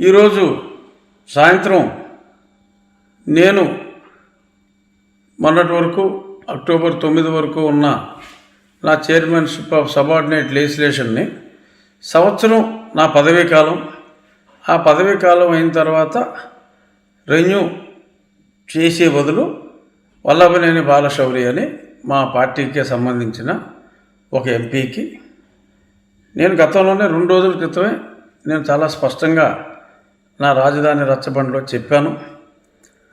ఈరోజు సాయంత్రం నేను మొన్నటి వరకు అక్టోబర్ తొమ్మిది వరకు ఉన్న నా చైర్మన్షిప్ ఆఫ్ సబార్డినేట్ లెజిస్లేషన్ని సంవత్సరం నా పదవీ కాలం. ఆ పదవీ కాలం అయిన తర్వాత రెన్యూ చేసే బదులు వల్లభనేని బాలశౌరి అని మా పార్టీకి సంబంధించిన ఒక ఎంపీకి. నేను గతంలోనే రెండు రోజుల క్రితమే నేను చాలా స్పష్టంగా నా రాజధాని రచ్చబండలో చెప్పాను.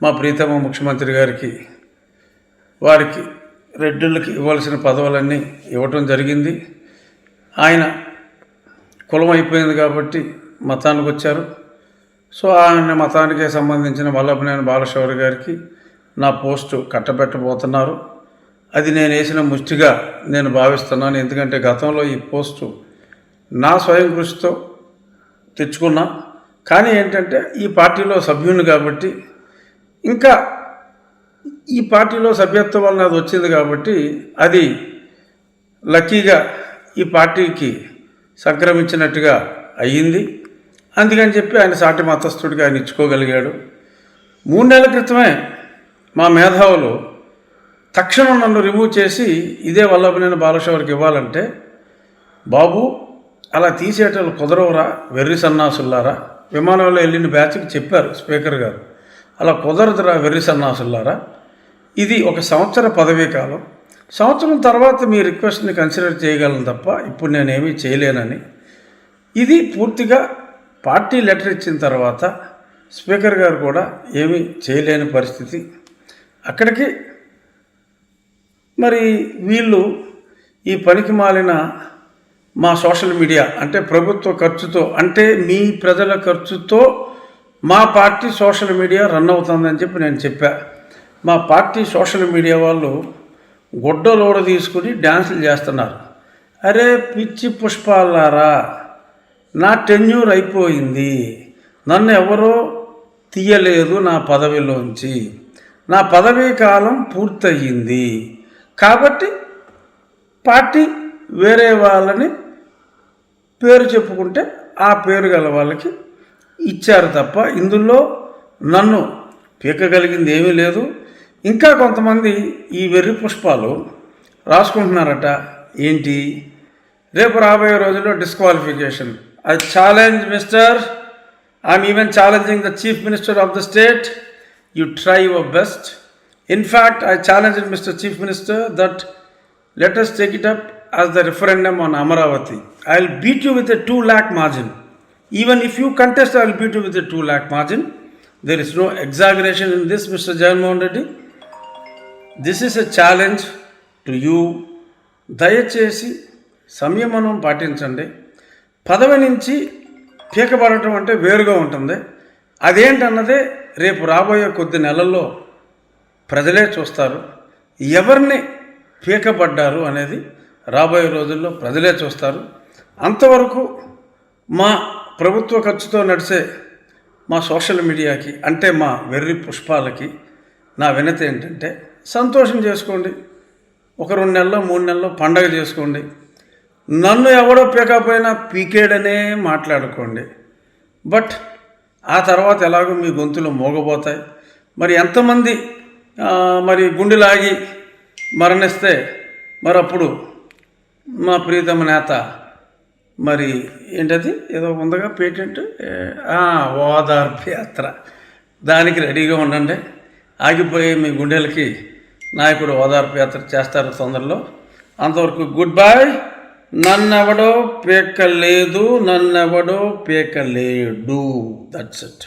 మా ప్రీతమ ముఖ్యమంత్రి గారికి వారికి రెడ్డిళ్ళకి ఇవ్వాల్సిన పదవులన్నీ ఇవ్వటం జరిగింది. ఆయన కులం అయిపోయింది కాబట్టి మతానికి వచ్చారు. సో ఆయన మతానికి సంబంధించిన వల్లభనేని బాలశౌరి గారికి నా పోస్టు కట్టబెట్టబోతున్నారు. అది నేను వేసిన ముష్టిగా నేను భావిస్తున్నాను. ఎందుకంటే గతంలో ఈ పోస్టు నా స్వయం కృషితో తెచ్చుకున్నా. కానీ ఏంటంటే ఈ పార్టీలో సభ్యుని కాబట్టి ఇంకా ఈ పార్టీలో సభ్యత్వం వలన అది వచ్చింది కాబట్టి అది లక్కీగా ఈ పార్టీకి సంక్రమించినట్టుగా అయ్యింది. అందుకని చెప్పి ఆయన సాటి మతస్థుడిగా ఆయన ఇచ్చుకోగలిగాడు. మూడు నెలల క్రితమే మా మేధావులు తక్షణం నన్ను రిమూవ్ చేసి ఇదే వల్లభనేని బాలశవర్కి ఇవ్వాలంటే బాబు అలా తీసేటోళ్ళు కుదరవరా వెర్రి సన్నాసుల్లారా విమానంలో వెళ్ళిన బ్యాచ్కి చెప్పారు స్పీకర్ గారు. అలా కుదరదురా వెర్రి సన్నాసుల్లారా. ఇది ఒక సంవత్సర పదవీ కాలం. సంవత్సరం తర్వాత మీ రిక్వెస్ట్ని కన్సిడర్ చేయగలను తప్ప ఇప్పుడు నేనేమీ చేయలేనని. ఇది పూర్తిగా పార్టీ లెటర్ ఇచ్చిన తర్వాత స్పీకర్ గారు కూడా ఏమీ చేయలేని పరిస్థితి. అక్కడికి మరి వీళ్ళు ఈ పనికి మాలిన మా సోషల్ మీడియా అంటే ప్రభుత్వ ఖర్చుతో అంటే మీ ప్రజల ఖర్చుతో మా పార్టీ సోషల్ మీడియా రన్ అవుతుందని చెప్పి నేను చెప్పా. మా పార్టీ సోషల్ మీడియా వాళ్ళు గుడ్డలోడ తీసుకుని డ్యాన్సులు చేస్తున్నారు. అరే పిచ్చి పుష్పాలారా నా టెన్యూర్ అయిపోయింది నన్ను ఎవరో తీయలేదు నా పదవిలోంచి నా పదవీ కాలం పూర్తయింది. కాబట్టి పార్టీ వేరే వాళ్ళని పేరు చెప్పుకుంటే ఆ పేరు గల వాళ్ళకి ఇచ్చారు తప్ప ఇందులో నన్ను పీకగలిగింది ఏమీ లేదు. ఇంకా కొంతమంది ఈ వెర్రి పుష్పాలు రాసుకుంటున్నారట. ఏంటి? రేపు రాబోయే రోజుల్లో disqualification I challenge mister I'm even challenging the chief minister of the state you try your best in fact I challenge mister chief minister that latest take it up as the referendum on Amaravati. I'll beat you with a 2 lakh margin. Even if you contest, I'll beat you with a 2 lakh margin. There is no exaggeration in this, Mr. Jagannath Reddy. This is a challenge to you దయచేసి సంయమనం పాటించండి పదవి నుంచి పీకబడటం అంటే వేరుగా ఉంటుంది అదేంటన్నదే రేపు రాబోయే కొద్ది నెలల్లో ప్రజలే చూస్తారు ఎవరిని పీకబడ్డారు అనేది రాబోయే రోజుల్లో ప్రజలే చూస్తారు. అంతవరకు మా ప్రభుత్వ ఖర్చుతో నడిచే మా సోషల్ మీడియాకి అంటే మా వెర్రి పుష్పాలకి నా వినతి ఏంటంటే సంతోషం చేసుకోండి. ఒక రెండు నెలలో మూడు నెలల్లో పండగ చేసుకోండి. నన్ను ఎవడో పీకపోయినా పీకేడనే మాట్లాడుకోండి. బట్ ఆ తర్వాత ఎలాగో మీ గొంతులు మోగబోతాయి. మరి ఎంతమంది మరి గుండెలాగి మరణిస్తే మరి అప్పుడు మా ప్రీతమ నేత మరి ఏంటది? ఏదో ఉందగా పేటెంట్? ఏ, ఓదార్పు యాత్ర దానికి రెడీగా ఉండండి. ఆగిపోయి మీ గుండెలకి నాయకుడు ఓదార్పు యాత్ర చేస్తారు తొందరలో. అంతవరకు గుడ్ బాయ్ నన్నెవడో పేకలేదు నన్నెవడో పీకలేడు. That's it